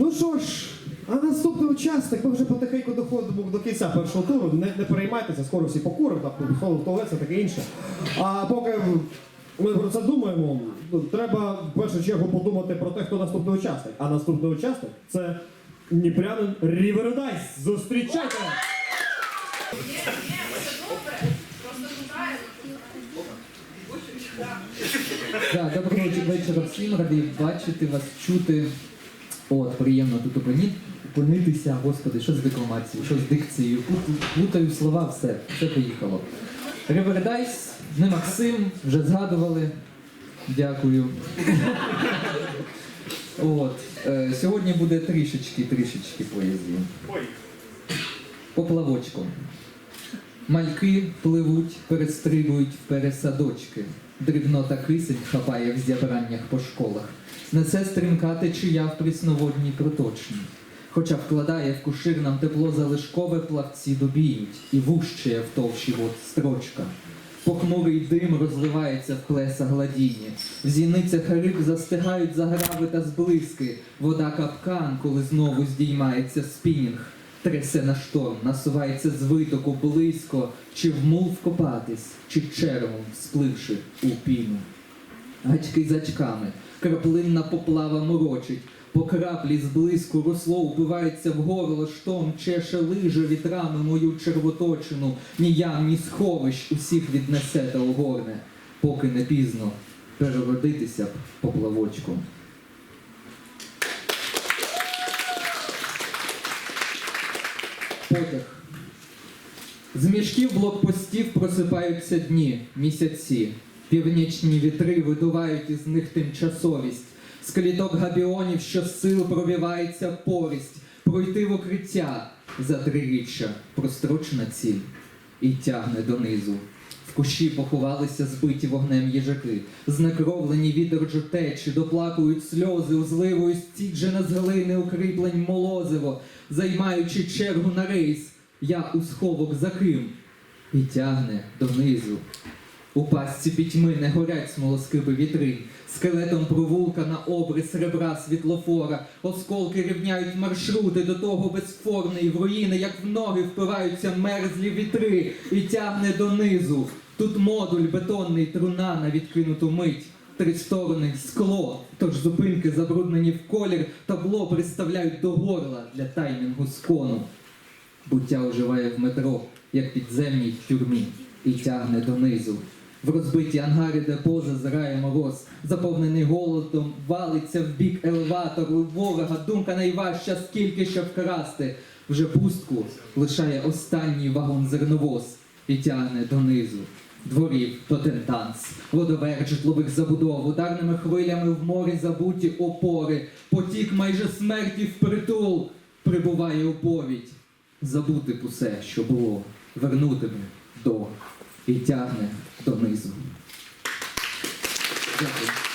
Ну що ж, а наступний учасник, ми вже потихеньку доходимо до кінця першого туру. Не, не переймайтеся, скоро всі покуримо, там туалет, все таке інше. А поки ми про це думаємо, ну, треба в першу чергу подумати про те, хто наступний учасник. А наступний учасник це Дніпрянин Рівердайс. Зустрічайте! Доброго вечора всім, радий бачити вас, чути. От, приємно тут опині- опинитися, господи, що з декламацією, що з дикцією. Пут- Плутаю слова, все, все поїхало. Ревердайс, не Максим, вже згадували. Дякую. От, е, сьогодні буде трішечки, трішечки поезії. Поплавочком. Мальки пливуть, перестрибують в пересадочки. Дрібнота кисень хапає в зябраннях по школах. Несе стрімка течія в прісноводній проточні. Хоча вкладає в кушир нам тепло залишкове, плавці добіють, і вущає в товщі вод строчка. Похмурий дим розливається в плеса гладіння. В зіницях риб застигають заграви та зблиски. Вода капкан, коли знову здіймається спінінг. Трясе на шторм, насувається з витоку близько, чи в мул вкопатись, чи червом спливши у піну. Гачки з очками, краплинна поплава морочить, по краплі зблизьку русло упивається в горло, штом чеше лиже вітрами мою червоточину, ні ям, ні сховищ усіх віднесе та огорне, поки не пізно переродитися б поплавочком. Потяг. З мішків блокпостів просипаються дні, місяці. Північні вітри видувають із них тимчасовість. З кліток габіонів щосил пробивається порість, пройти в укриття за триріччя, прострочена ціль. І тягне донизу. В кущі поховалися збиті вогнем їжаки, знекровлені вітер жотечі, доплакують сльози, узливою стіджене з глини укріплень молозиво, займаючи чергу на рейс, я у сховок за ким? І тягне донизу. У пастці пітьми не горять смолоскипи вітрин, скелетом провулка на обрис ребра світлофора, осколки рівняють маршрути до того безформної в руїни, як в ноги впираються мерзлі вітри і тягне донизу. Тут модуль бетонний труна на відкинуту мить. Три сторони скло, тож зупинки забруднені в колір, табло приставляють до горла для таймінгу скону. Буття оживає в метро, як підземній тюрмі, і тягне донизу. В розбиті ангари депо зазирає мороз, заповнений голодом, валиться в бік елеватору ворога, думка найважча, скільки ще вкрасти. Вже пустку лишає останній вагон зерновоз і тягне донизу. Дворів тотем танц, водоверт житлових забудов, ударними хвилями в морі забуті опори, потік майже смерті впритул, прибуває оповідь забути б усе, що було, вернутиме до і тягне донизу. Дякую.